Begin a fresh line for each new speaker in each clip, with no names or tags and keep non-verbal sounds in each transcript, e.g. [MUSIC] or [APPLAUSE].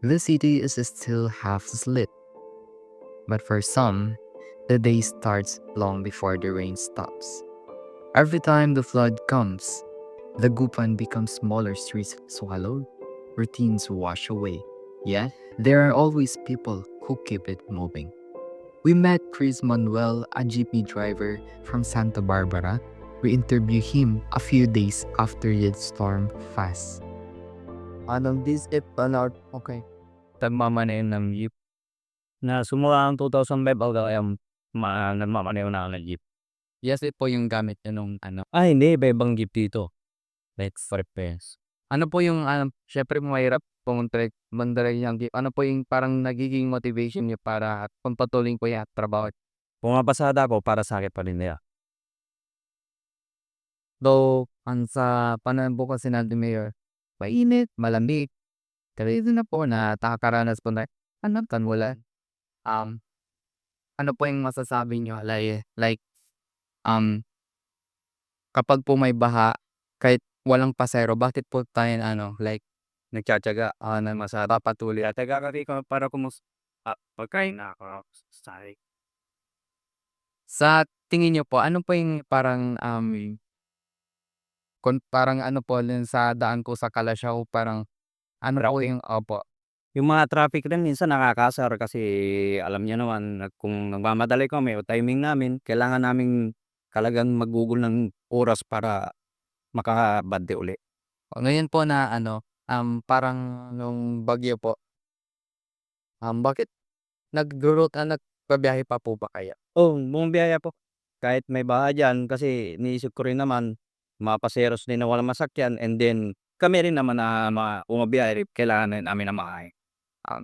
The city is still half asleep. But for some, the day starts long before the rain stops. Every time the flood comes, the Gupan becomes smaller streets swallowed, routines wash away. Yet, there are always people who keep it moving. We met Chris Manuel, a jeepney driver from Santa Barbara. We interviewed him a few days after the storm passed.
Anong this if ano, okay.
Nagmamaneho ng jeep. Na sumula ng 2005 ako kaya ma nagmamaneho na ako ng jeep.
Yes, ito po yung gamit niya nung ano.
Ah, hindi iba-ibang jeep dito. Like 4 pesos.
Ano po yung, ano, syempre mahirap pumunta mandala yung jeep. Ano po yung parang nagiging motivation niyo para pagpatuloy po yung trabaho?
Pumapasada ako para sa akin pa rin nila.
Though, ang sa panahon po kasi natin mayor, mainit, malamig. Ito na po na nakakaranas po na, ano, tanwala. Um, ano po yung masasabi niyo? Like, like, um, kapag po may baha, kahit walang pasero, bakit po tayo, ano, like,
Nagtsatsaga ako na masada.
papatuloy at
Taga kasi ko para kumus ah, pagkain na ako. Sorry.
Sa tingin niyo po, ano po yung parang, um, kun parang ano po dun sa daan ko sa Kalasyaw parang ano po
Traffic?
yung opo.
Yung mga traffic rin minsan nakakasar kasi alam niyo naman na kung nagmamadali kami o timing namin, kailangan naming talagang maggugol ng oras para makabante uli.
O ngayon po na ano, um, parang nung bagyo po, um, bakit nag-route ah, nagbabiyahe pa po ba kayo?
Oo, bumabiyaya po. Kahit may baha diyan kasi iniisip ko rin naman mga paseros din na walang masakyan and then kami rin naman na mga bumabiyahe kailangan namin ng makain.
Um,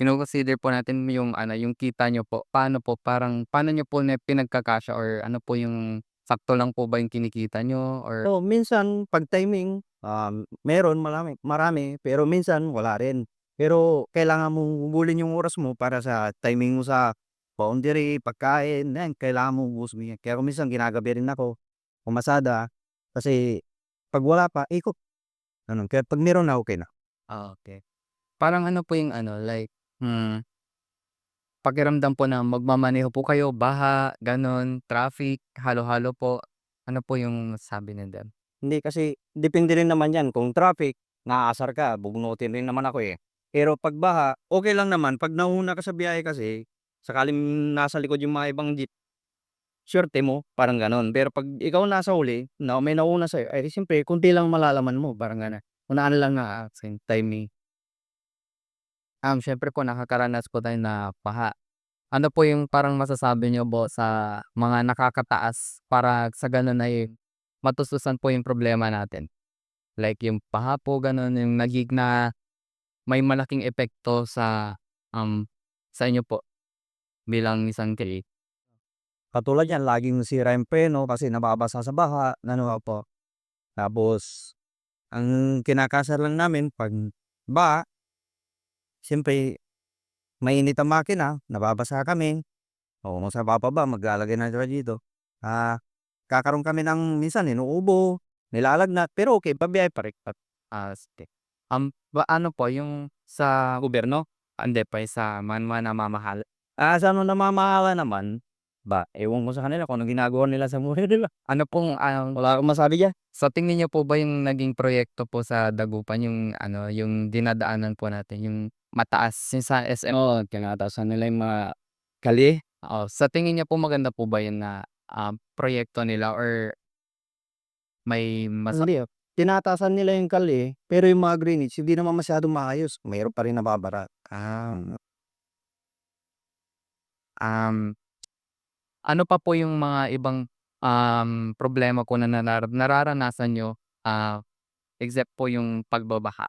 kino-consider po natin yung ano, yung kita niyo po. Paano po parang paano niyo po na pinagkakasya or ano po yung sakto lang po ba yung kinikita niyo or
So, minsan 'pag timing, um, meron marami marami pero minsan wala rin. Pero kailangan mong gugulin yung oras mo para sa timing mo sa boundary, pagkain, yan kailangan mong ubusin yan. Kaya kung minsan ginagabi rin ako, pumasada kasi 'pag wala pa ikot, gano'n. Kaya 'pag meron na okey na.
Ah, okey. Parang ano po yung ano, like, hmm pakiramdam po na magmamaneho po kayo, baha, gano'n, traffic, halo-halo po. Ano po yung niyo dun?
Hindi kasi depende rin naman yan kung traffic, naaasar ka, bubungutin rin naman ako, eh. Pero 'pag baha, okey lang naman 'pag nauna ka sa biyahe kasi sakaling nasa likod yung mga ibang jeep, swerte mo, parang gano'n. Pero 'pag ikaw nasa huli, na may nauna sa'yo, ay siyempre konti lang malalaman mo, parang gano'n. Unahan lang na same timing.
Um, siyempre po nakakaranas po tayo na baha. Ano po yung parang masasabi niyo po sa mga nakakataas para sa gano'n ay matustusan po yung problema natin? Like yung baha po gano'n, yung nagig na may malaking epekto sa, um, sa inyo po bilang isang.
Katulad niyan laging sira yung preno kasi nababasa sa baha, ano po. Tapos ang kinakasar lang namin 'pag baha siyempre mainit ang makina, nababasa kami. O kung sa bababa maglalagay na tayo dito. Ah, kakaroon kami ng minsan inuubo, nilalagnat, pero okey babiyahe pa rin.
Ah, sige. Um, ba ano po yung sa gobyerno? Ah, hindi pa sa mga mga namamahala?
Ah, sa mga namamahala naman, ba ewan ko sa kanila kung anong ginagawa nila sa buhay [LAUGHS] nila.
Ano pong, um,
Wala akong masabi diyan.
sa tingin niyo po ba yung naging proyekto po sa Dagupan yung ano, yung dinadaanan po natin, yung mataas, yung sa SM?
Oo, tinataasan nila yung mga kalye.
Oo, sa tingin niyo po maganda po ba yun na, um, proyekto nila or may mas
Hindi, tinataasan nila yung kalye, pero yung mga drainage hindi naman masyadong maayos, mayroon pa rin nababara.
ah. Um, ano pa po yung mga ibang, um, problema po na narar nararanasan niyo, ah, except po yung pagbabaha?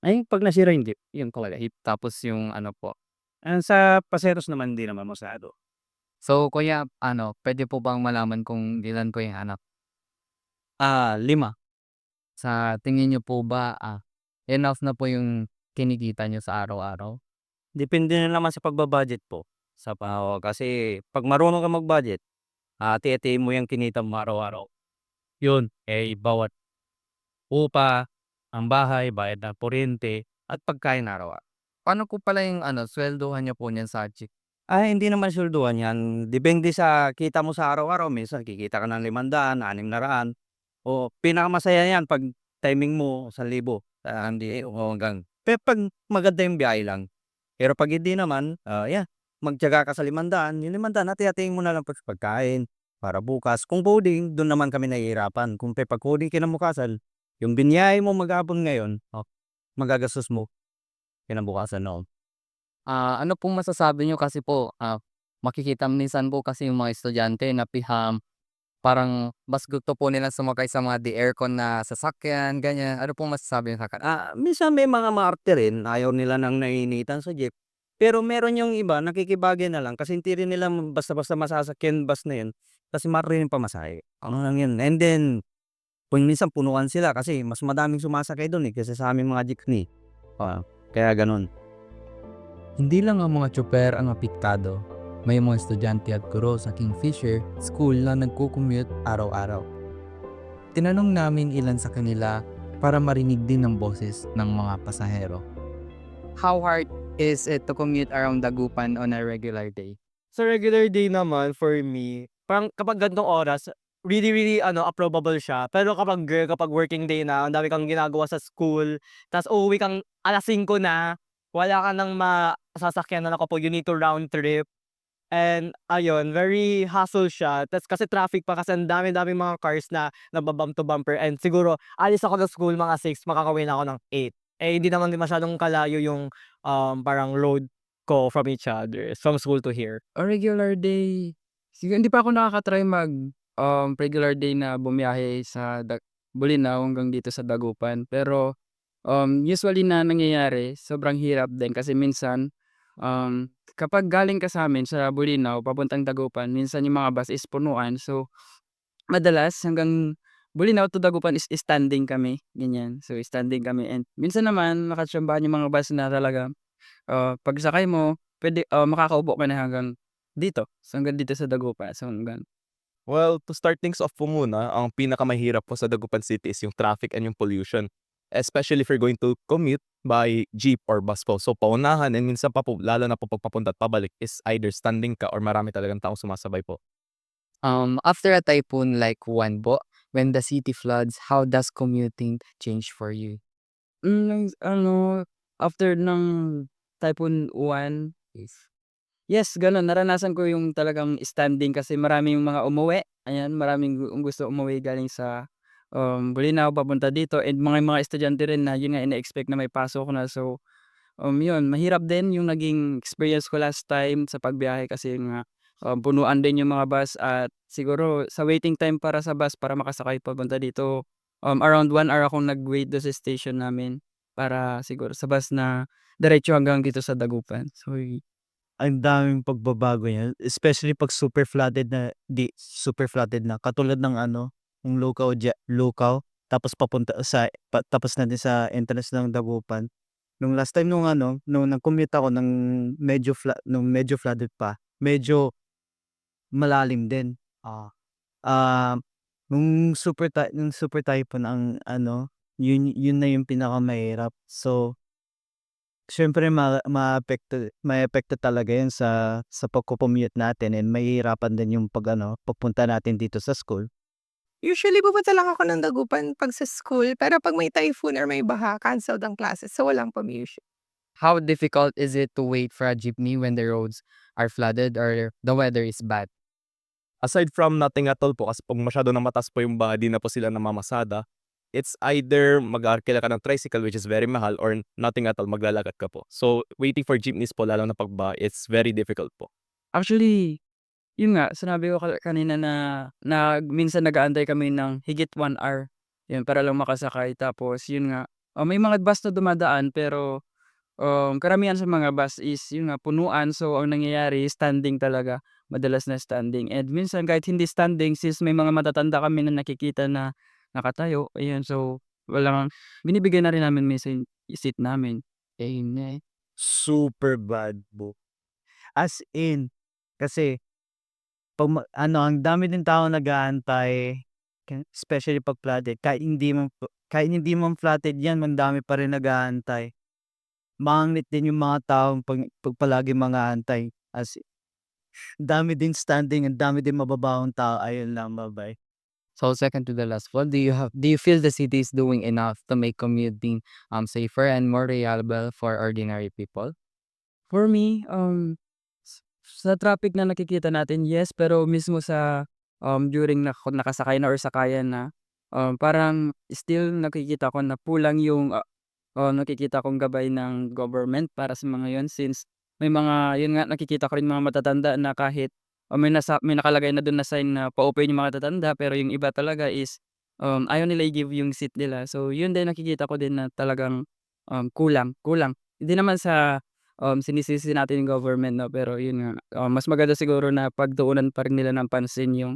Ay, 'pag nasira yung jeep, yun talaga.
Hip tapos yung ano po
Ah, sa paseros naman hindi naman masyado.
So, kuya ano, puwede po bang malaman kung ilan po yung anak?
Ah, 5.
Sa tingin niyo po ba, ah, enough na po yung kinikita niyo sa araw-araw?
Depende na naman sa pagba-budget po. Sa pa oo, kasi 'pag marunong kang mag-budget, hati-hatiin mo yung kinita mo araw-araw. Yun, eh, bawat upa, ang bahay, bayad ng kuryente, at pagkain araw-araw.
Paano po pala yung ano, swelduhan niyo po niyan sa jeep?
Ah, hindi naman swelduhan 'yan, depende sa kita mo sa araw-araw. Minsan kikita ka ng 500, 600 o pinakamasaya 'yan 'pag timing mo 1,000, ah, hindi o hanggang pe 'pag maganda yung biyahe lang. Pero 'pag hindi naman, ah, 'yan magtiyaga ka sa 500, yung 500 hati-hatiin mo na lang pagkain para bukas. Kung coding, dun naman kami nahihirapan. Kung pe 'pag coding kinabukasan, yung binyahe mo maghapon ngayon, oh, magagastos mo kinabukasan noon.
Ah, ano pong masasabi niyo kasi po, ah, makikita minsan po kasi yung mga estudyante na piham, parang mas gusto po nilang sumakay sa mga di aircon na sasakyan, ganyan. Ano pong masasabi niyo sa kanila?
Ah, minsan may mga maarte rin, ayaw nila ng nainitan sa jeep. Pero meron yung iba nakikibagay na lang kasi hindi rin nila basta-basta masasakyan bus na yun kasi mahal rin yung pamasahe. Ano lang yun. And then, kung minsan punuan sila kasi mas madaming sumasakay doon eh kaysa sa aming mga jeepney. Ah, kaya ganun.
Hindi lang ang mga tsoper ang apektado. May mga estudyante at guro sa Kingfisher School na nagko-commute araw-araw. Tinanong namin ilan sa kanila para marinig din ang boses ng mga pasahero.
How hard is it to commute around Dagupan on a regular day?
Sa regular day naman, for me, parang kapag gantong oras, really, really, ano, approvable siya. Pero kapag, girl, kapag working day na, ang dami kang ginagawa sa school, tapos uuwi kang alas 5 na, wala ka nang masasakyan na ako po, you need to round trip. And ayun, very hassle siya. Tapos kasi traffic pa kasi ang dami-dami mga cars na nababump to bumper. And siguro, alis ako ng school mga 6, makakawin ako ng 8. Eh, hindi naman masyadong kalayo yung um, parang road ko from each other, from school to here.
A regular day, siguro hindi pa ako nakaka-try mag um, regular day na bumiyahe sa Dag- Bulinaw hanggang dito sa Dagupan. Pero um, usually na nangyayari, sobrang hirap din kasi minsan um, kapag galing ka sa amin sa Bulinaw, papuntang Dagupan, minsan yung mga bus is punuan. So, madalas hanggang Bulinaw to Dagupan is standing kami, ganyan. So, standing kami and minsan naman nakatsambahan yung mga bus na talaga ah, pagsakay mo, pwede ah, makakaupo ka na hanggang dito. So, hanggang dito sa Dagupan. So, hanggang
Well, to start things off po muna, ang pinakamahirap po sa Dagupan City is yung traffic and yung pollution. Especially if you're going to commute by jeep or bus po. So, paunahan and minsan pa po, lalo na po pag papunta at pabalik is either standing ka or marami talagang taong sumasabay po.
Um, after a typhoon like Wanbo, when the city floods, how does commuting change for you?
mm, ano, after ng Typhoon 1, is yes, ganun. Naranasan ko yung talagang standing kasi marami yung mga umuwi. Ayan, maraming gu- gusto umuwi galing sa um, Bulinaw papunta dito and mga mga estudyante rin na yun nga ina-expect na may pasok na. So, um, yun, mahirap din yung naging experience ko last time sa pagbiyahe kasi nga um, punuan din yung mga bus at siguro sa waiting time para sa bus para makasakay papunta dito um, around 1 hour akong nag-wait doon sa station namin para siguro sa bus na diretso hanggang dito sa Dagupan. So,
Ang daming pagbabago niyan, especially pag super flooded na di super flooded na katulad ng ano, yung ja, Lukaw tapos papunta sa pa, tapos na din sa entrance ng Dagupan. Nung last time nung ano, nung nag-commute ako ng medyo fla, nung medyo flooded pa, medyo malalim din. Ah. Ah, nung super ty- nung super typhoon ang ano, yun yun na yung pinakamahirap. So, Siyempre ma maapekto maapekto talaga 'yan sa sa pagko-commute natin and mahihirapan din yung pag ano, pagpunta natin dito sa school.
Usually pupunta lang ako ng Dagupan 'pag sa school, pero 'pag may typhoon or may baha, canceled ang classes, so walang pumi-usu
How difficult is it to wait for a jeepney when the roads are flooded or the weather is bad?
Aside from nothing at all po, kasi pag masyado na matas po yung body na po sila namamasada, it's either mag-arkila ka ng tricycle which is very mahal or nothing at all, maglalakad ka po. So, waiting for jeepneys po, lalo na pagba, it's very difficult po.
actually, yun nga, sinabi ko ka- kanina na, na minsan nag-aantay kami ng higit 1 hour. Yun, para lang makasakay. Tapos, yun nga, uh, may mga bus na dumadaan pero um, karamihan sa mga bus is yun nga, punuan. So, ang nangyayari, standing talaga. Madalas na standing. And minsan kahit hindi standing, since may mga matatanda kami na nakikita na nakatayo, ayun, so, walang, binibigyan na rin namin minsan seat namin. Yun nga eh.
Super bad po. As in, kasi pag ano, ang dami din tao nag-aantay, especially pag flooded. Kahit hindi man kahit hindi man flooded 'yan, ang dami pa rin nag-aantay.
Maangit din yung mga taong 'pag 'pag palaging mga-antay as dami din standing, ang dami din mababahong tao. Ayun lang, ba-bye.
So second to the last one, do you have do you feel the city is doing enough to make commuting um safer and more reliable for ordinary people?
For me, um, sa traffic na nakikita natin, yes, pero mismo sa, um, during na nakasakay na or sakayan na, um, parang still nakikita ko na kulang yung, ah, oh, nakikita kong gabay ng government para sa mga yun since may mga yun nga nakikita ko rin mga matatanda na kahit, oh, may nasa may nakalagay na dun na sign na pa-open yung mga matatanda pero yung iba talaga is, um, ayaw nila i-give yung seat nila. So yun din nakikita ko din na talagang, um, kulang, kulang. Hindi naman sa, um, sinisisi natin yung government 'no, pero yun nga, ah, mas maganda siguro na pagtuunan pa rin nila ng pansin yung,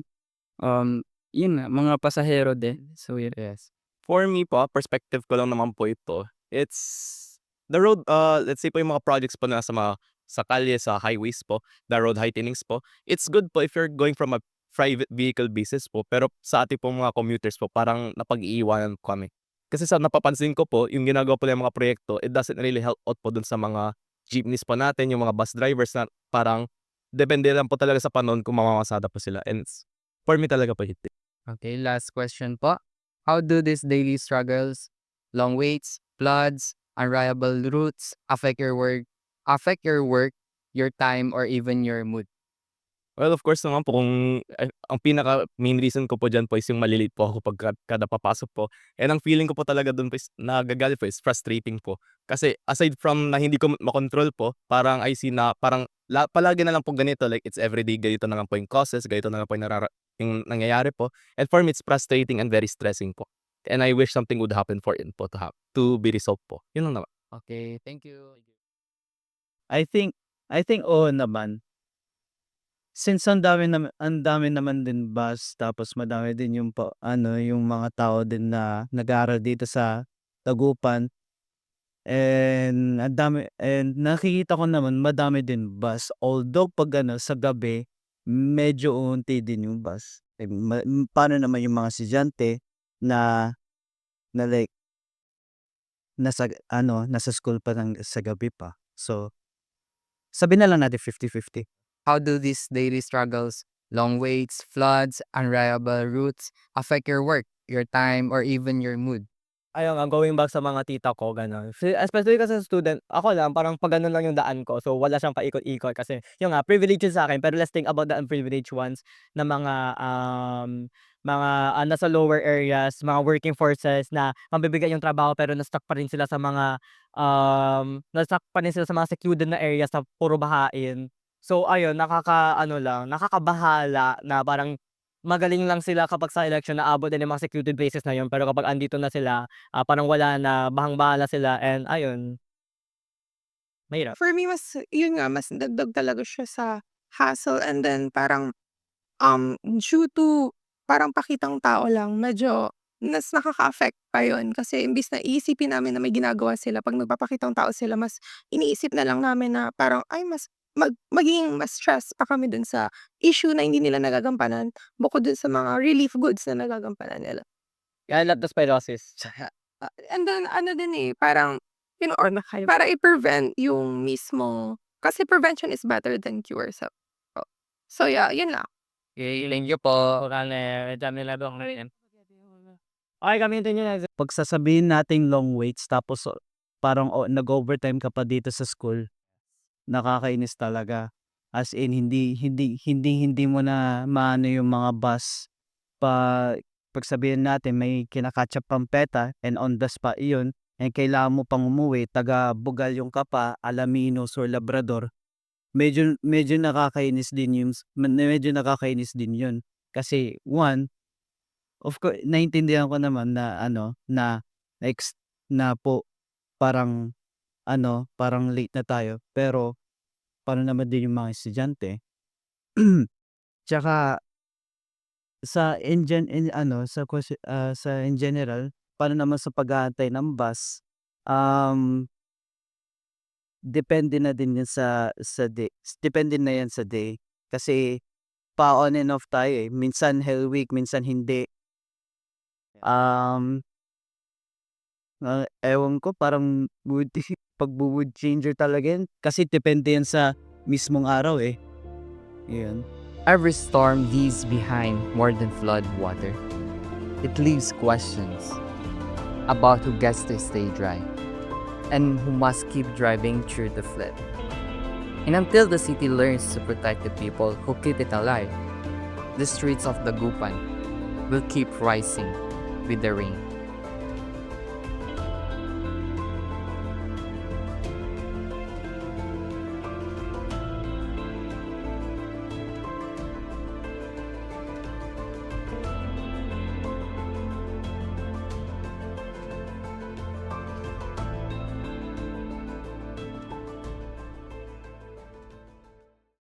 um, yun nga mga pasahero din. So yun.
Yes.
For me po, perspective ko lang naman po ito, it's the road, uh, let's say po yung mga projects po na sa mga sa kalye, sa highways po, the road heightenings po, it's good po if you're going from a private vehicle basis po, pero sa ating pong mga commuters po, parang napag-iiwanan po kami. Kasi sa napapansin ko po, yung ginagawa po yung mga proyekto, it doesn't really help out po dun sa mga jeepneys po natin, yung mga bus drivers na parang depende lang po talaga sa panahon kung mamamasada po sila. And for me talaga po hindi.
Okay, last question po. How do these daily struggles, long waits, floods, unreliable routes affect your work affect your work, your time, or even your mood?
Well, of course naman po kung eh, ang pinaka main reason ko po diyan po is yung mali-late po ako pagka kada papasok po. And ang feeling ko po talaga dun po is nagagalit po is frustrating po. Kasi aside from na hindi ko makontrol po, parang I see na parang la, palagi na lang po ganito like it's everyday ganito na lang po yung causes, ganito na lang po yung, narara- yung nangyayari po. And for me it's frustrating and very stressing po. And I wish something would happen for it po to have to be resolved po. Yun lang naman.
Okay, thank you.
I think I think oo naman. Since ang dami naman ang dami naman din bus tapos madami din yung pa ano, yung mga tao din na nag-aaral dito sa Dagupan. And ang dami and nakikita ko naman madami din bus. Although 'pag ano sa gabi, medyo uunti din yung bus. Eh, ma paano naman yung mga estudyante na na like nasa ano, nasa school pa ng sa gabi pa. So sabihin na lang natin 50-50.
How do these daily struggles, long waits, floods, unreliable routes affect your work, your time, or even your mood?
Ayun nga, going back sa mga tita ko, gano'n. Si especially kasi student, ako lang parang 'pag gano'n lang yung daan ko, so wala siyang paikot-ikot kasi yun nga, privilege yun sa'kin pero let's think about the unprivileged ones na mga, um, mga, ah, nasa lower areas, mga working forces na mabibigay yung trabaho pero na-stuck pa rin sila sa mga, um, na-stuck pa rin sila sa mga secluded na areas na puro bahain. So ayun, nakakaano lang, nakakabahala na parang magaling lang sila kapag sa election naabot din yung mga secluded places na yun pero kapag andito na sila, ah, parang wala na, bahang-bahala sila and ayun. Mahirap.
For me, mas yun nga, mas dagdag talaga siya sa hassle and then parang, um, due to parang pakitang tao lang, medyo mas nakaka-affect pa yun. Kasi imbis na iisipin namin na may ginagawa sila, 'pag nagpapakitang tao sila, mas iniisip na lang namin na parang, ay mas mag magiging mas stress pa kami dun sa issue na hindi nila nagagampanan, bukod dun sa mga relief goods na nagagampanan nila.
Kaya leptospirosis.
Ah, and then ano din, eh, parang, you know, or para i-prevent yung mismong kasi prevention is better than cure so so yeah, yun lang.
Okay, thank you po.
Okey, gamitin niyo na.
Pag sasabihin nating long waits tapos o parang o nag-overtime ka pa dito sa school, nakakainis talaga. As in hindi hindi hindi hindi mo na maano yung mga bus pa pag sabihin natin may kina-catch up pang PETA and on the spot iyon and kailangan mo pang umuwi taga Bugal yung ka pa, Alaminos or Labrador. Medyo medyo nakakainis din yung medyo nakakainis din yun. Kasi one, of course naintindihan ko naman na ano, na ex na po parang ano, parang late na tayo pero paano naman din yung mga estudyante? [CLEARS THROAT] Tsaka sa in gen in ano, sa kwes ah, sa in general, paano naman sa pag-aantay ng bus? Um depende na din yan sa sa day depende na yan sa day. Kasi pa-on and off tayo, eh. Minsan Hell Week, minsan hindi. Um Ah, ewan ko parang buti [LAUGHS] pagbu-mood changer talaga yan. Kasi depende yan sa mismong araw eh. Yan.
Every storm leaves behind more than flood water. It leaves questions about who gets to stay dry and who must keep driving through the flood. And until the city learns to protect the people who keep it alive, the streets of Dagupan will keep rising with the rain.